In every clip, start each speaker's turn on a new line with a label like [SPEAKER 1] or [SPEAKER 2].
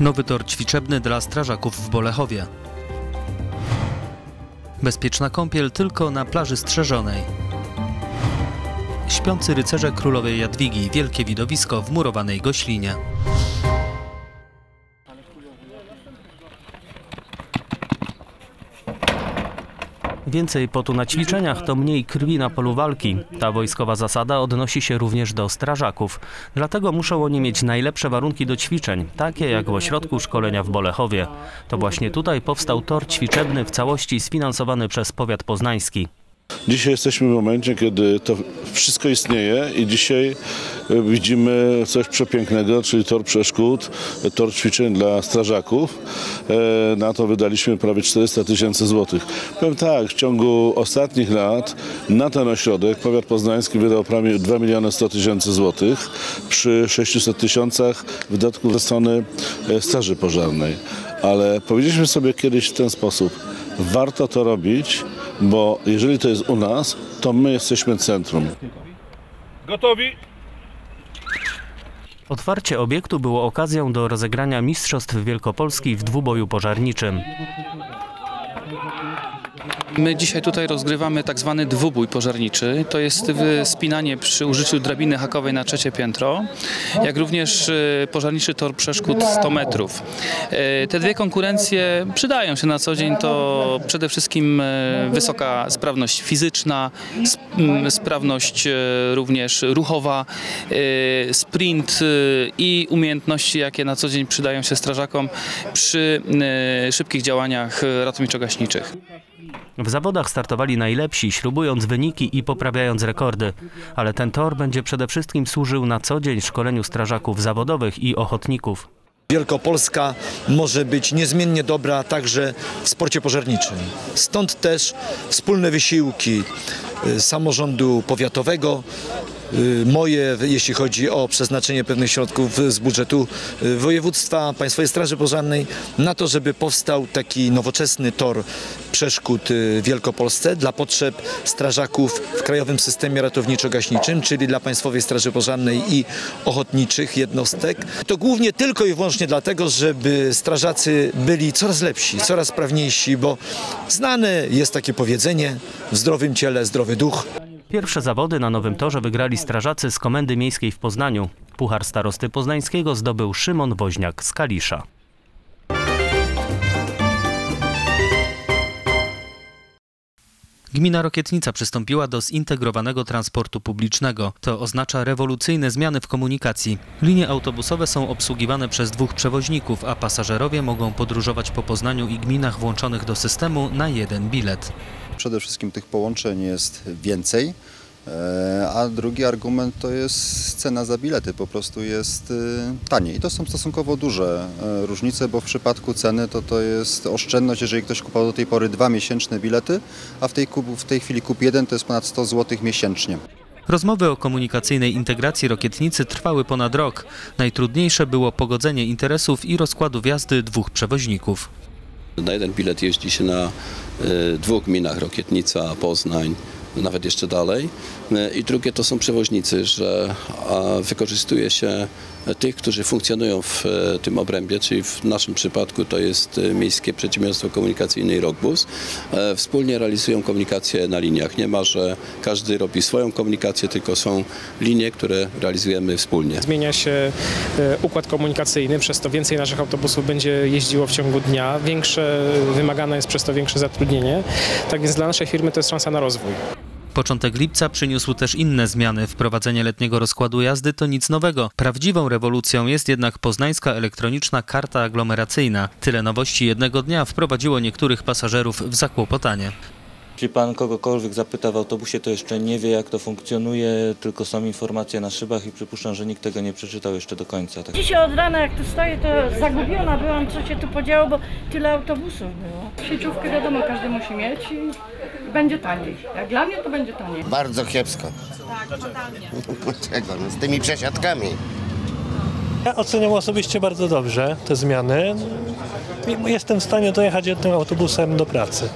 [SPEAKER 1] Nowy tor ćwiczebny dla strażaków w Bolechowie. Bezpieczna kąpiel tylko na plaży strzeżonej. Śpiący rycerze królowej Jadwigi, wielkie widowisko w murowanej goślinie. Więcej potu na ćwiczeniach to mniej krwi na polu walki. Ta wojskowa zasada odnosi się również do strażaków. Dlatego muszą oni mieć najlepsze warunki do ćwiczeń, takie jak w ośrodku szkolenia w Bolechowie. To właśnie tutaj powstał tor ćwiczebny w całości sfinansowany przez powiat poznański.
[SPEAKER 2] Dzisiaj jesteśmy w momencie, kiedy to wszystko istnieje i dzisiaj e, widzimy coś przepięknego, czyli tor przeszkód, tor ćwiczeń dla strażaków. E, Na to wydaliśmy prawie 400 tysięcy złotych. Powiem tak, w ciągu ostatnich lat na ten ośrodek powiat poznański wydał prawie 2 miliony 100 tysięcy złotych przy 600 tysiącach wydatków ze strony e, Straży Pożarnej. Ale powiedzieliśmy sobie kiedyś w ten sposób, warto to robić, bo jeżeli to jest u nas, to my jesteśmy centrum.
[SPEAKER 3] Gotowi?
[SPEAKER 1] Otwarcie obiektu było okazją do rozegrania Mistrzostw Wielkopolski w dwuboju pożarniczym.
[SPEAKER 4] My dzisiaj tutaj rozgrywamy tak zwany dwubój pożarniczy. To jest wspinanie przy użyciu drabiny hakowej na trzecie piętro, jak również e, pożarniczy tor przeszkód 100 metrów. E, Te dwie konkurencje przydają się na co dzień. To przede wszystkim e, wysoka sprawność fizyczna, sp- m, sprawność również ruchowa, sprint i umiejętności, jakie na co dzień przydają się strażakom przy szybkich działaniach e, ratowniczo-gaśniczych.
[SPEAKER 1] W zawodach startowali najlepsi, śrubując wyniki i poprawiając rekordy. Ale ten tor będzie przede wszystkim służył na co dzień szkoleniu strażaków zawodowych i ochotników.
[SPEAKER 5] Wielkopolska może być niezmiennie dobra także w sporcie pożarniczym. Stąd też wspólne wysiłki y, samorządu powiatowego, moje, jeśli chodzi o przeznaczenie pewnych środków z budżetu y, województwa, Państwowej Straży Pożarnej, na to, żeby powstał taki nowoczesny tor przeszkód y, w Wielkopolsce dla potrzeb strażaków w Krajowym Systemie Ratowniczo-Gaśniczym, czyli dla Państwowej Straży Pożarnej i ochotniczych jednostek. To głównie tylko i wyłącznie dlatego, żeby strażacy byli coraz lepsi, coraz sprawniejsi, bo znane jest takie powiedzenie w zdrowym ciele zdrowy duch.
[SPEAKER 1] Pierwsze zawody na nowym torze wygrali strażacy z Komendy Miejskiej w Poznaniu. Puchar Starosty Poznańskiego zdobył Szymon Woźniak z Kalisza. Gmina Rokietnica przystąpiła do zintegrowanego transportu publicznego. To oznacza rewolucyjne zmiany w komunikacji. Linie autobusowe są obsługiwane przez dwóch przewoźników, a pasażerowie mogą podróżować po Poznaniu i gminach włączonych do systemu na jeden bilet.
[SPEAKER 6] Przede wszystkim tych połączeń jest więcej, e, a drugi argument to jest cena za bilety, po prostu jest e, taniej. I to są stosunkowo duże e, różnice, bo w przypadku ceny to to jest oszczędność, jeżeli ktoś kupował do tej pory dwa miesięczne bilety, a w tej, w tej chwili kup jeden, to jest ponad 100 zł miesięcznie.
[SPEAKER 1] Rozmowy o komunikacyjnej integracji Rokietnicy trwały ponad rok. Najtrudniejsze było pogodzenie interesów i rozkładu jazdy dwóch przewoźników.
[SPEAKER 7] Na jeden bilet jeździ się na y, dwóch gminach, Rokietnica, Poznań, nawet jeszcze dalej. Y, I drugie to są przewoźnicy, że wykorzystuje się tych, którzy funkcjonują w e, tym obrębie, czyli w naszym przypadku to jest e, Miejskie Przedsiębiorstwo Komunikacyjne i Rockbus. E, Wspólnie realizują komunikację na liniach. Nie ma, że każdy robi swoją komunikację, tylko są linie, które realizujemy wspólnie.
[SPEAKER 8] Zmienia się układ komunikacyjny, przez to więcej naszych autobusów będzie jeździło w ciągu dnia, większe, wymagane jest przez to większe zatrudnienie. Tak więc dla naszej firmy to jest szansa na rozwój.
[SPEAKER 1] Początek lipca przyniósł też inne zmiany. Wprowadzenie letniego rozkładu jazdy to nic nowego. Prawdziwą rewolucją jest jednak poznańska elektroniczna karta aglomeracyjna. Tyle nowości jednego dnia wprowadziło niektórych pasażerów w zakłopotanie.
[SPEAKER 9] Jeśli pan kogokolwiek zapyta w autobusie, to jeszcze nie wie jak to funkcjonuje, tylko są informacje na szybach i przypuszczam, że nikt tego nie przeczytał jeszcze do końca. Tak.
[SPEAKER 10] Dzisiaj od rana jak tu stoję, to zagubiona byłam, co się tu podziało, bo tyle autobusów było. Sieciówkę wiadomo, każdy musi mieć i będzie taniej. Jak dla mnie to będzie taniej.
[SPEAKER 11] Bardzo kiepsko.
[SPEAKER 10] Tak, totalnie.
[SPEAKER 11] Dlaczego? No, z tymi przesiadkami.
[SPEAKER 12] Ja oceniam osobiście bardzo dobrze te zmiany. Jestem w stanie dojechać jednym autobusem do pracy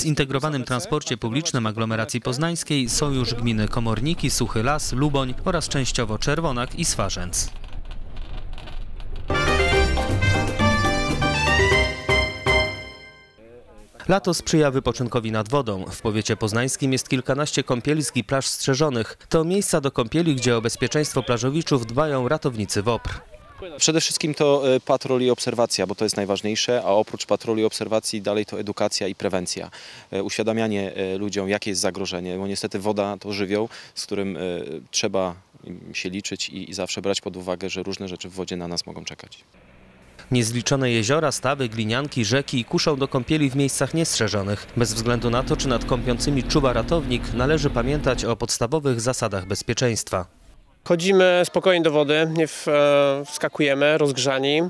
[SPEAKER 1] zintegrowanym transporcie publicznym aglomeracji poznańskiej są już gminy Komorniki, Suchy Las, Luboń oraz częściowo Czerwonak i Swarzędz. Lato sprzyja wypoczynkowi nad wodą. W powiecie poznańskim jest kilkanaście kąpielisk i plaż strzeżonych. To miejsca do kąpieli, gdzie o bezpieczeństwo plażowiczów dbają ratownicy WOPR.
[SPEAKER 13] Przede wszystkim to e, patrol i obserwacja, bo to jest najważniejsze, a oprócz patroli i obserwacji dalej to edukacja i prewencja. E, Uświadamianie e, ludziom, jakie jest zagrożenie, bo niestety woda to żywioł, z którym trzeba się liczyć i, i zawsze brać pod uwagę, że różne rzeczy w wodzie na nas mogą czekać.
[SPEAKER 1] Niezliczone jeziora, stawy, glinianki, rzeki kuszą do kąpieli w miejscach niestrzeżonych. Bez względu na to, czy nad kąpiącymi czuwa ratownik, należy pamiętać o podstawowych zasadach bezpieczeństwa.
[SPEAKER 8] Chodzimy spokojnie do wody, nie e, wskakujemy rozgrzani,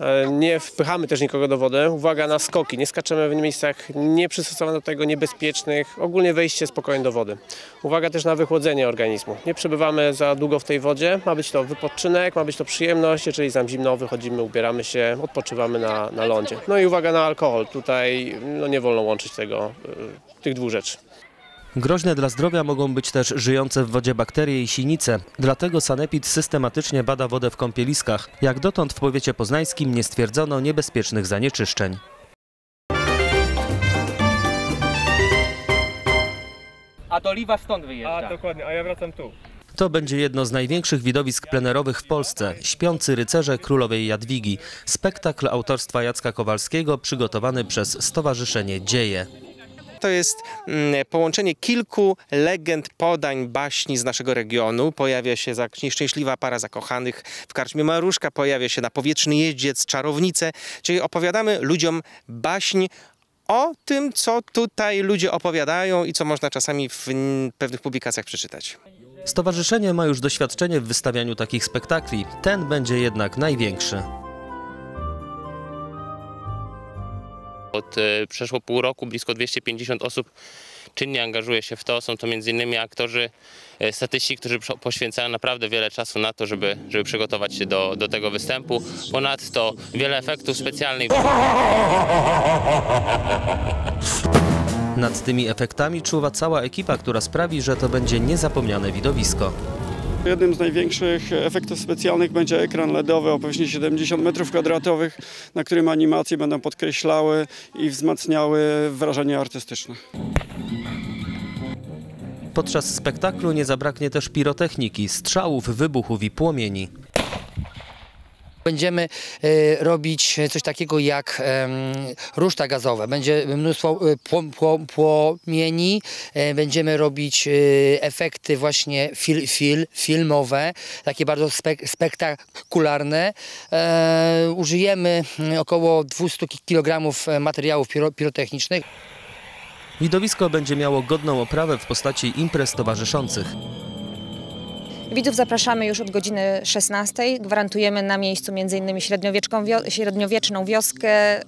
[SPEAKER 8] e, nie wpychamy też nikogo do wody. Uwaga na skoki, nie skaczemy w miejscach nieprzystosowanych do tego, niebezpiecznych. Ogólnie wejście spokojnie do wody. Uwaga też na wychłodzenie organizmu. Nie przebywamy za długo w tej wodzie. Ma być to wypoczynek, ma być to przyjemność. Jeżeli jest nam zimno, wychodzimy, ubieramy się, odpoczywamy na, na lądzie. No i uwaga na alkohol. Tutaj no, nie wolno łączyć tego, e, tych dwóch rzeczy.
[SPEAKER 1] Groźne dla zdrowia mogą być też żyjące w wodzie bakterie i sinice. Dlatego Sanepid systematycznie bada wodę w kąpieliskach. Jak dotąd w powiecie poznańskim nie stwierdzono niebezpiecznych zanieczyszczeń.
[SPEAKER 14] A to oliwa stąd wyjeżdża.
[SPEAKER 3] A dokładnie, a ja wracam tu.
[SPEAKER 1] To będzie jedno z największych widowisk plenerowych w Polsce. Śpiący rycerze królowej Jadwigi. Spektakl autorstwa Jacka Kowalskiego przygotowany przez Stowarzyszenie Dzieje.
[SPEAKER 15] To jest mm, połączenie kilku legend, podań, baśni z naszego regionu. Pojawia się nieszczęśliwa para zakochanych, w karczmie Maruszka pojawia się na powietrzny jeździec, czarownice, czyli opowiadamy ludziom baśń o tym, co tutaj ludzie opowiadają i co można czasami w pewnych publikacjach przeczytać.
[SPEAKER 1] Stowarzyszenie ma już doświadczenie w wystawianiu takich spektakli. Ten będzie jednak największy.
[SPEAKER 16] Od e, przeszło pół roku blisko 250 osób czynnie angażuje się w to. Są to m.in. aktorzy, e, statyści, którzy poświęcają naprawdę wiele czasu na to, żeby, żeby przygotować się do, do tego występu. Ponadto wiele efektów specjalnych.
[SPEAKER 1] Nad tymi efektami czuwa cała ekipa, która sprawi, że to będzie niezapomniane widowisko.
[SPEAKER 17] Jednym z największych efektów specjalnych będzie ekran LEDowy o powierzchni 70 m2, na którym animacje będą podkreślały i wzmacniały wrażenie artystyczne.
[SPEAKER 1] Podczas spektaklu nie zabraknie też pirotechniki, strzałów, wybuchów i płomieni.
[SPEAKER 18] Będziemy e, robić coś takiego jak ruszta gazowe. Będzie mnóstwo e, pło- pło- płomieni. E, Będziemy robić efekty właśnie fil, fil, filmowe, takie bardzo spek- spektakularne. Użyjemy mm, około 200 kg materiałów piro- pirotechnicznych.
[SPEAKER 1] Widowisko będzie miało godną oprawę w postaci imprez towarzyszących.
[SPEAKER 19] Widzów zapraszamy już od godziny 16. Gwarantujemy na miejscu m.in. średniowieczną, wio- średniowieczną wioskę, y,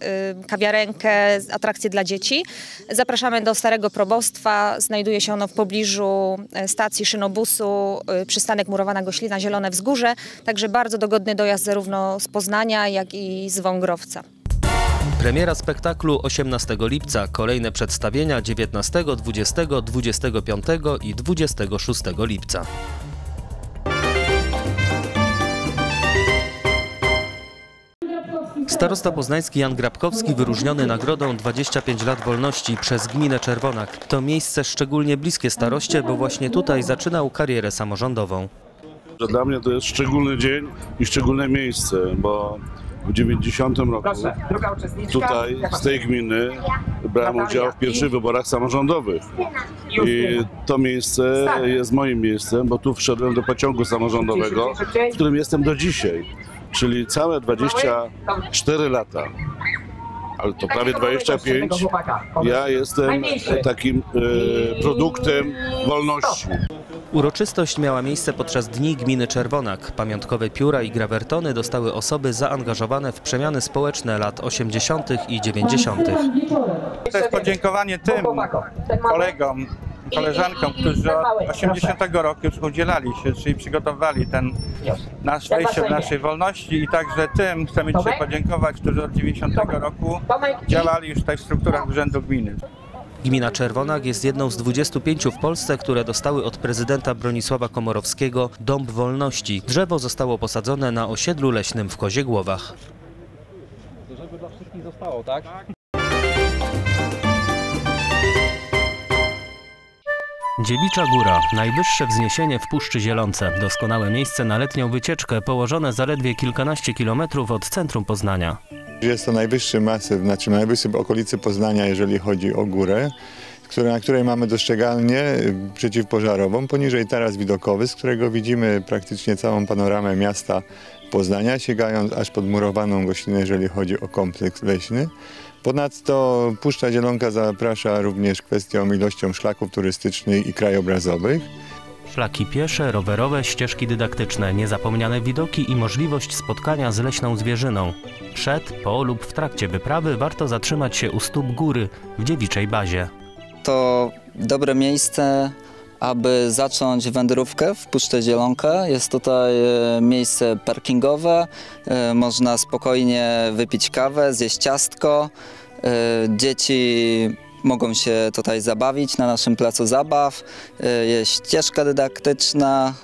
[SPEAKER 19] kawiarenkę, atrakcje dla dzieci. Zapraszamy do Starego Probostwa. Znajduje się ono w pobliżu e, stacji szynobusu, y, przystanek Murowana Goślina, Zielone Wzgórze. Także bardzo dogodny dojazd zarówno z Poznania, jak i z Wągrowca.
[SPEAKER 1] Premiera spektaklu 18 lipca, kolejne przedstawienia 19, 20, 25 i 26 lipca. Starosta poznański Jan Grabkowski wyróżniony nagrodą 25 lat wolności przez gminę Czerwonak. To miejsce szczególnie bliskie staroście, bo właśnie tutaj zaczynał karierę samorządową.
[SPEAKER 2] Dla mnie to jest szczególny dzień i szczególne miejsce, bo w 90 roku tutaj z tej gminy brałem udział w pierwszych wyborach samorządowych. I to miejsce jest moim miejscem, bo tu wszedłem do pociągu samorządowego, w którym jestem do dzisiaj, czyli całe 24 lata. Ale to prawie 25. Ja jestem takim e, produktem wolności.
[SPEAKER 1] Uroczystość miała miejsce podczas Dni Gminy Czerwonak. Pamiątkowe pióra i grawertony dostały osoby zaangażowane w przemiany społeczne lat 80. i 90.
[SPEAKER 20] To jest podziękowanie tym kolegom, koleżankom, którzy od 80 roku już udzielali się, czyli przygotowali ten nasz wejście w naszej wolności i także tym chcemy dzisiaj podziękować, którzy od 90 roku działali już tutaj w strukturach Urzędu Gminy.
[SPEAKER 1] Gmina Czerwonak jest jedną z 25 w Polsce, które dostały od prezydenta Bronisława Komorowskiego Dąb Wolności. Drzewo zostało posadzone na osiedlu leśnym w Koziegłowach.
[SPEAKER 3] Żeby dla wszystkich zostało, tak?
[SPEAKER 21] Dziewicza Góra, najwyższe wzniesienie w Puszczy Zielonce. Doskonałe miejsce na letnią wycieczkę, położone zaledwie kilkanaście kilometrów od centrum Poznania.
[SPEAKER 1] Jest to najwyższy masyw, znaczy najwyższy w okolicy Poznania, jeżeli chodzi o górę, na której mamy dostrzegalnię y, przeciwpożarową, poniżej taras widokowy, z którego widzimy praktycznie całą panoramę miasta Poznania, sięgając aż pod murowaną goślinę, jeżeli chodzi o kompleks leśny. Ponadto Puszcza Zielonka zaprasza również kwestią ilością szlaków turystycznych i krajobrazowych.
[SPEAKER 21] Szlaki piesze, rowerowe, ścieżki dydaktyczne, niezapomniane widoki i możliwość spotkania z leśną zwierzyną. Przed, po lub w trakcie wyprawy warto zatrzymać się u stóp góry w dziewiczej bazie.
[SPEAKER 22] To dobre miejsce, aby zacząć wędrówkę w Puszczę Zielonkę. Jest tutaj e, miejsce parkingowe, e, można spokojnie wypić kawę, zjeść ciastko. E, Dzieci mogą się tutaj zabawić na naszym placu zabaw. Jest ścieżka dydaktyczna,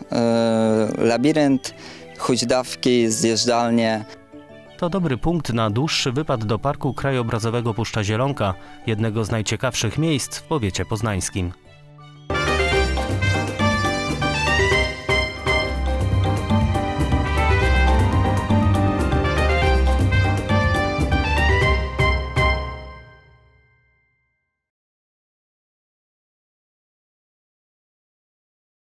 [SPEAKER 22] labirynt, huźdawki, zjeżdżalnie.
[SPEAKER 21] To dobry punkt na dłuższy wypad do Parku Krajobrazowego Puszcza Zielonka, jednego z najciekawszych miejsc w powiecie poznańskim.